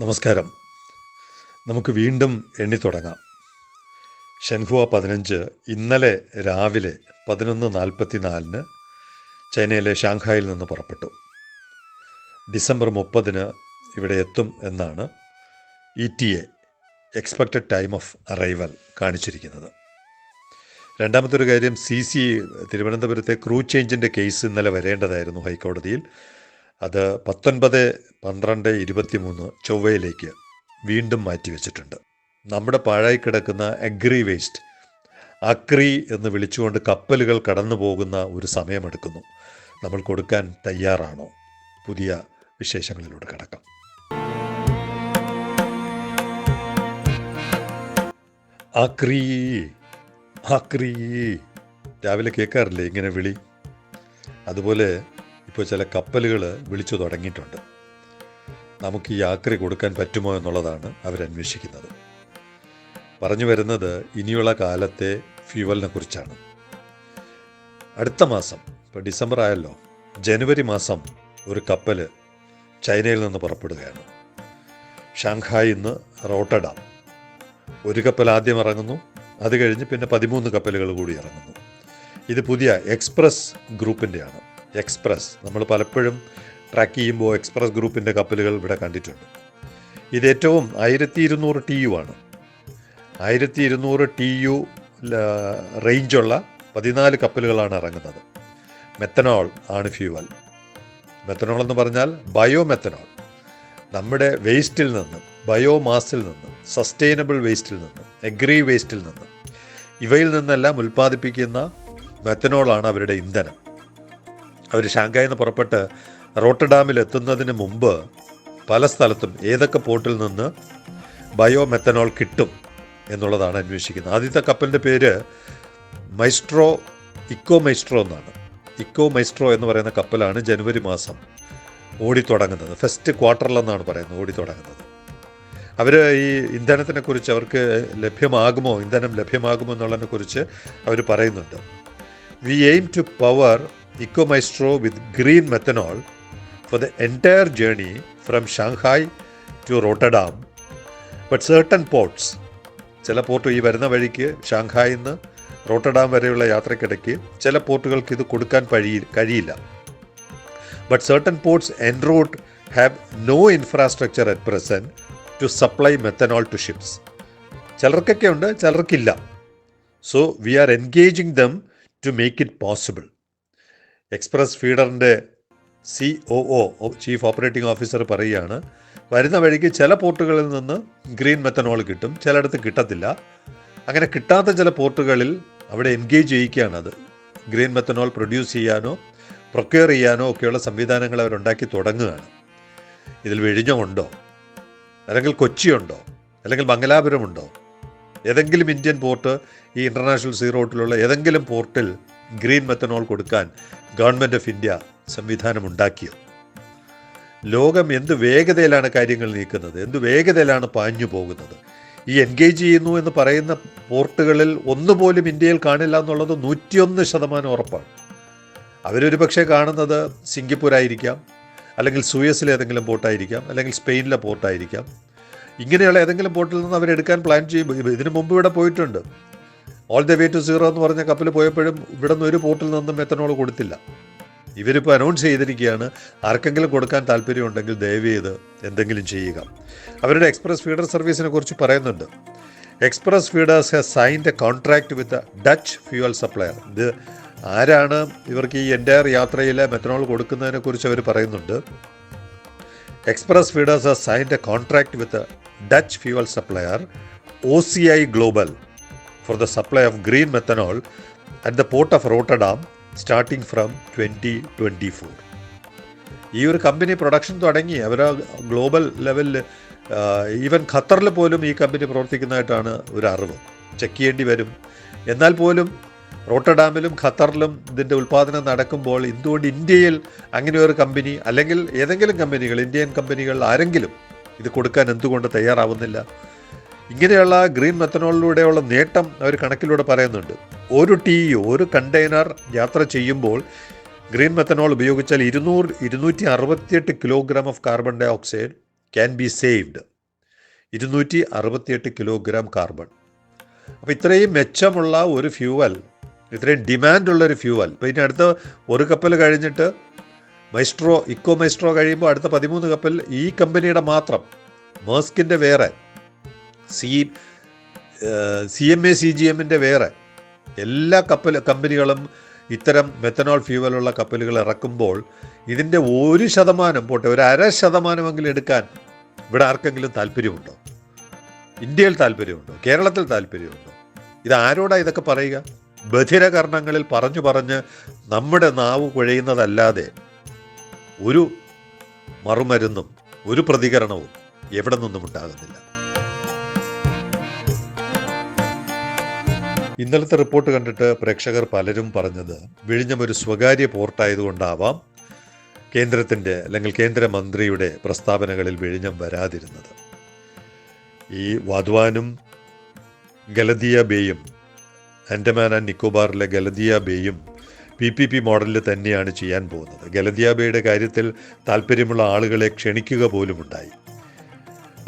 നമസ്കാരം. നമുക്ക് വീണ്ടും എണ്ണി തുടങ്ങാം. ഷെൻഹുവ പതിനഞ്ച് ഇന്നലെ രാവിലെ പതിനൊന്ന് നാൽപ്പത്തി നാലിന് ചൈനയിലെ ഷാങ്ഹായിൽ നിന്ന് പുറപ്പെട്ടു. ഡിസംബർ മുപ്പതിന് ഇവിടെ എത്തും എന്നാണ് E T A expected time of arrival കാണിച്ചിരിക്കുന്നത്. രണ്ടാമത്തെ ഒരു കാര്യം സി സി തിരുവനന്തപുരത്തെ ക്രൂ ചേഞ്ചിന്റെ കേസ് ഇന്നലെ വരേണ്ടതായിരുന്നു ഹൈക്കോടതിയിൽ. അത് പത്തൊൻപത് പന്ത്രണ്ട് ഇരുപത്തി മൂന്ന് ചൊവ്വയിലേക്ക് വീണ്ടും മാറ്റിവെച്ചിട്ടുണ്ട്. നമ്മുടെ പാഴായി കിടക്കുന്ന അഗ്രി വേസ്റ്റ് അക്രി എന്ന് വിളിച്ചുകൊണ്ട് കപ്പലുകൾ കടന്നു പോകുന്ന ഒരു സമയമെടുക്കുന്നു. നമ്മൾ കൊടുക്കാൻ തയ്യാറാണോ? പുതിയ വിശേഷങ്ങളിലൂടെ കിടക്കാം. അക്രി അക്രി. രാവിലെ കേൾക്കാറില്ലേ ഇങ്ങനെ വിളി? അതുപോലെ ഇപ്പോൾ ചില കപ്പലുകൾ വിളിച്ചു തുടങ്ങിയിട്ടുണ്ട്. നമുക്ക് ഈ ആക്രി കൊടുക്കാൻ പറ്റുമോ എന്നുള്ളതാണ് അവരന്വേഷിക്കുന്നത് പറഞ്ഞു വരുന്നത് ഇനിയുള്ള കാലത്തെ ഫ്യൂവലിനെ കുറിച്ചാണ്. അടുത്ത മാസം ഇപ്പോൾ ഡിസംബർ ആയല്ലോ ജനുവരി മാസം ഒരു കപ്പൽ ചൈനയിൽ നിന്ന് പുറപ്പെടുകയാണ്. ഷാങ്ഹായിൽ നിന്ന് റോട്ടഡാം. ഒരു കപ്പൽ ആദ്യം ഇറങ്ങുന്നു അത് കഴിഞ്ഞ് പിന്നെ പതിമൂന്ന് കപ്പലുകൾ കൂടി ഇറങ്ങുന്നു. ഇത് പുതിയ എക്സ്പ്രസ് ഗ്രൂപ്പിന്റെയാണ്. എക്സ്പ്രസ്. നമ്മൾ പലപ്പോഴും ട്രാക്ക് ചെയ്യുമ്പോൾ എക്സ്പ്രസ് ഗ്രൂപ്പിന്റെ കപ്പലുകൾ ഇവിടെ കണ്ടിട്ടുണ്ട്. ഇത് ഏറ്റവും ആയിരത്തി ഇരുന്നൂറ് ടി യു ആണ്. ആയിരത്തി ഇരുന്നൂറ് ടി യു റേഞ്ചുള്ള പതിനാല് കപ്പലുകളാണ് ഇറങ്ങുന്നത്. മെത്തനോൾ ആണ് ഫ്യൂവൽ മെത്തനോൾ എന്ന് പറഞ്ഞാൽ ബയോ മെത്തനോൾ നമ്മുടെ വേസ്റ്റിൽ നിന്ന് ബയോമാസിൽ നിന്ന് സസ്റ്റൈനബിൾ വേസ്റ്റിൽ നിന്ന് എഗ്രി വേസ്റ്റിൽ നിന്ന് ഇവയിൽ നിന്നെല്ലാം ഉൽപ്പാദിപ്പിക്കുന്ന മെത്തനോളാണ് അവരുടെ ഇന്ധനം. അവർ ഷാങ്കായിൽ നിന്ന് പുറപ്പെട്ട് റോട്ടർഡാമിൽ എത്തുന്നതിന് മുമ്പ് പല സ്ഥലത്തും ഏതൊക്കെ പോർട്ടിൽ നിന്ന് ബയോ മെത്തനോൾ കിട്ടും എന്നുള്ളതാണ് അന്വേഷിക്കുന്നത്. ആദ്യത്തെ കപ്പലിന്റെ പേര് മൈസ്ട്രോ ഇക്കോ മൈസ്ട്രോ എന്നാണ്. ഇക്കോ മൈസ്ട്രോ എന്ന് പറയുന്ന കപ്പലാണ് ജനുവരി മാസം ഓടിത്തുടങ്ങുന്നത്. ഫസ്റ്റ് ക്വാർട്ടറിലെന്നാണ് പറയുന്നത് ഓടിത്തുടങ്ങുന്നത്. അവർ ഈ ഇന്ധനത്തിനെ കുറിച്ച് അവർക്ക് ലഭ്യമാകുമോ ഇന്ധനം ലഭ്യമാകുമോ എന്നുള്ളതിനെ കുറിച്ച് അവർ പറയുന്നുണ്ട്. We aim to power Ecomaestro with green methanol for the entire journey from Shanghai to Rotterdam but certain ports ചില പോർട്ട് ഈ വരുന്ന വഴിക്ക് ഷാങ്ഹായിൽ നിന്ന് റോട്ടഡാം വരെയുള്ള യാത്രക്കിടയ്ക്ക് ചില പോർട്ടുകൾക്ക് ഇത് കൊടുക്കാൻ കഴിയി കഴിയില്ല. But certain ports en route have no infrastructure at present to supply methanol to ships ചിലർക്കൊക്കെ ഉണ്ട് ചിലർക്കില്ല. So we are engaging them to make it possible Express ഫീഡറിന്റെ C O O chief operating officer പറയുകയാണ് വരുന്ന വഴിക്ക് ചില പോർട്ടുകളിൽ നിന്ന് green methanol കിട്ടും ചിലയിടത്ത് കിട്ടത്തില്ല. അങ്ങനെ കിട്ടാത്ത ചില പോർട്ടുകളിൽ അവിടെ എൻഗേജ് ചെയ്യിക്കുകയാണ് അത്. ഗ്രീൻ മെത്തനോൾ പ്രൊഡ്യൂസ് ചെയ്യാനോ പ്രൊക്യൂർ ചെയ്യാനോ ഒക്കെയുള്ള സംവിധാനങ്ങൾ അവരുണ്ടാക്കി തുടങ്ങുകയാണ്. ഇതിൽ വിഴിഞ്ഞമുണ്ടോ? അല്ലെങ്കിൽ കൊച്ചിയുണ്ടോ? അല്ലെങ്കിൽ മംഗലാപുരമുണ്ടോ? ഏതെങ്കിലും ഇന്ത്യൻ പോർട്ട് ഈ ഇന്റർനാഷണൽ സീ റോട്ടിലുള്ള ഏതെങ്കിലും പോർട്ടിൽ ഗ്രീൻ മെത്തനോൾ കൊടുക്കാൻ ഗവൺമെന്റ് ഓഫ് ഇന്ത്യ സംവിധാനം ഉണ്ടാക്കിയോ ലോകം എന്ത് വേഗതയിലാണ് കാര്യങ്ങൾ നീക്കുന്നത്? എന്ത് വേഗതയിലാണ് പാഞ്ഞു പോകുന്നത്? ഈ എൻഗേജ് ചെയ്യുന്നു എന്ന് പറയുന്ന പോർട്ടുകളിൽ ഒന്നുപോലും ഇന്ത്യയിൽ കാണില്ല എന്നുള്ളത് നൂറ്റിയൊന്ന് ശതമാനം ഉറപ്പാണ്. അവരൊരു പക്ഷേ കാണുന്നത് സിംഗപ്പൂരായിരിക്കാം അല്ലെങ്കിൽ സൂയസിലെ ഏതെങ്കിലും പോർട്ടായിരിക്കാം അല്ലെങ്കിൽ സ്പെയിനിലെ പോർട്ടായിരിക്കാം. ഇങ്ങനെയുള്ള ഏതെങ്കിലും പോർട്ടിൽ നിന്ന് അവരെടുക്കാൻ പ്ലാൻ ചെയ്യും. ഇതിനു മുമ്പ് ഇവിടെ പോയിട്ടുണ്ട്. All the way to zero എന്ന് പറഞ്ഞ കപ്പൽ പോയപ്പോഴും ഇവിടെ നിന്ന് ഒരു പോർട്ടിൽ നിന്നും മെത്തനോൾ കൊടുത്തില്ല. ഇവരിപ്പോൾ അനൗൺസ് ചെയ്തിരിക്കുകയാണ് ആർക്കെങ്കിലും കൊടുക്കാൻ താല്പര്യമുണ്ടെങ്കിൽ ദയവ് എന്തെങ്കിലും ചെയ്യുക. അവരുടെ എക്സ്പ്രസ് ഫീഡർ സർവീസിനെ കുറിച്ച് പറയുന്നുണ്ട്. Express Feeders has signed a contract with Dutch fuel supplier ഇത് ആരാണ് ഇവർക്ക് ഈ എന്റയർ യാത്രയിലെ മെത്തനോൾ കൊടുക്കുന്നതിനെ കുറിച്ച് അവർ പറയുന്നുണ്ട്. Express Feeders has signed a contract with Dutch fuel supplier O C I global supply of green methanol at the port of Rotterdam starting from twenty twenty four ഈ ഒരു കമ്പനി പ്രൊഡക്ഷൻ തുടങ്ങി. അവർ global ലെവലിൽ even ഖത്തറിൽ പോലും ഈ company പ്രവർത്തിക്കുന്നതായിട്ടാണ് ഒരു അറിവ്. Check ചെയ്യേണ്ടി വരും. എന്നാൽ പോലും റോട്ടഡാമിലും ഖത്തറിലും ഇതിന്റെ ഉൽപ്പാദനം നടക്കുമ്പോൾ എന്തുകൊണ്ട് ഇന്ത്യയിൽ അങ്ങനെ ഒരു കമ്പനി അല്ലെങ്കിൽ ഏതെങ്കിലും കമ്പനികൾ ഇന്ത്യൻ കമ്പനികൾ ആരെങ്കിലും ഇത് കൊടുക്കാൻ എന്തുകൊണ്ട് തയ്യാറാവുന്നില്ല? ഇങ്ങനെയുള്ള ഗ്രീൻ മെത്തനോളിലൂടെയുള്ള നേട്ടം അവർ കണക്കിലൂടെ പറയുന്നുണ്ട്. ഒരു ടി ഒരു കണ്ടെയ്നർ യാത്ര ചെയ്യുമ്പോൾ ഗ്രീൻ മെത്തനോൾ ഉപയോഗിച്ചാൽ ഇരുന്നൂറ് ഇരുന്നൂറ്റി അറുപത്തിയെട്ട് kilogram of carbon dioxide can be saved. ഇരുന്നൂറ്റി അറുപത്തിയെട്ട് കിലോഗ്രാം കാർബൺ. അപ്പോൾ ഇത്രയും മെച്ചമുള്ള ഒരു ഫ്യൂവൽ ഇത്രയും ഡിമാൻഡുള്ള ഒരു ഫ്യൂവൽ. ഇപ്പോൾ ഇനി അടുത്ത ഒരു കപ്പൽ കഴിഞ്ഞിട്ട് മൈസ്ട്രോ ഇക്കോ മൈസ്ട്രോ കഴിയുമ്പോൾ അടുത്ത പതിമൂന്ന് കപ്പൽ ഈ കമ്പനിയുടെ മാത്രം മേസ്കിന്റെ വേറെ C C M A C G എമ്മിന്റെ വേറെ എല്ലാ കപ്പൽ കമ്പനികളും ഇത്തരം മെത്തനോൾ ഫ്യൂവലുള്ള കപ്പലുകൾ ഇറക്കുമ്പോൾ ഇതിന്റെ ഒരു ശതമാനം പോട്ടെ ഒരു അര ശതമാനമെങ്കിലും എടുക്കാൻ ഇവിടെ ആർക്കെങ്കിലും താല്പര്യമുണ്ടോ? ഇന്ത്യയിൽ താല്പര്യമുണ്ടോ? കേരളത്തിൽ താല്പര്യമുണ്ടോ? ഇത് ആരോടാ ഇതൊക്കെ പറയുക? ബധിരകർണങ്ങളിൽ പറഞ്ഞു പറഞ്ഞ് നമ്മുടെ നാവ് കുഴയുന്നതല്ലാതെ ഒരു മറുമരുന്നും ഒരു പ്രതികരണവും എവിടെ നിന്നും ഉണ്ടാകുന്നില്ല ഇന്നലത്തെ റിപ്പോർട്ട് കണ്ടിട്ട് പ്രേക്ഷകർ പലരും പറഞ്ഞത് വിഴിഞ്ഞം ഒരു സ്വകാര്യ പോർട്ടായതുകൊണ്ടാവാം കേന്ദ്രത്തിന്റെ അല്ലെങ്കിൽ കേന്ദ്രമന്ത്രിയുടെ പ്രസ്താവനകളിൽ വിഴിഞ്ഞം വരാതിരുന്നത്. ഈ വാദ്വാനും ഗലദിയ ബേയും ആൻഡമാൻ ആൻഡ് നിക്കോബാറിലെ ഗലദിയ ബേയും പി പി പി മോഡലിൽ തന്നെയാണ് ചെയ്യാൻ പോകുന്നത്. ഗലദിയ ബേയുടെ കാര്യത്തിൽ താല്പര്യമുള്ള ആളുകളെ ക്ഷണിക്കുക പോലും ഉണ്ടായി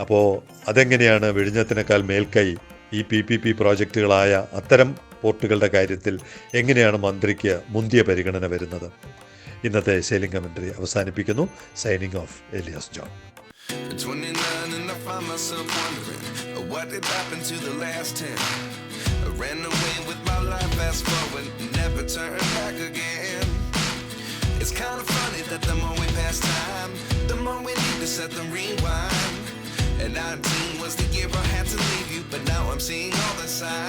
അപ്പോൾ അതെങ്ങനെയാണ് വിഴിഞ്ഞത്തിനേക്കാൾ മേൽക്കൈ ഈ പി പി പി പ്രോജക്റ്റുകളായ അത്തരം പോർട്ടുകളുടെ കാര്യത്തിൽ എങ്ങനെയാണ് മന്ത്രിക്ക് മുന്തിയ പരിഗണന വരുന്നത് ഇന്നത്തെ സെയിലിംഗ് കമന്ററി അവസാനിപ്പിക്കുന്നു signing off Elias John At 29 and I find myself wondering uh, what did happen to the last 10. I ran away with my life, fast forward, never turn back again. It's kind funny that the more we pass time, the more we need to set them rewind. And 19 was the year I had to side.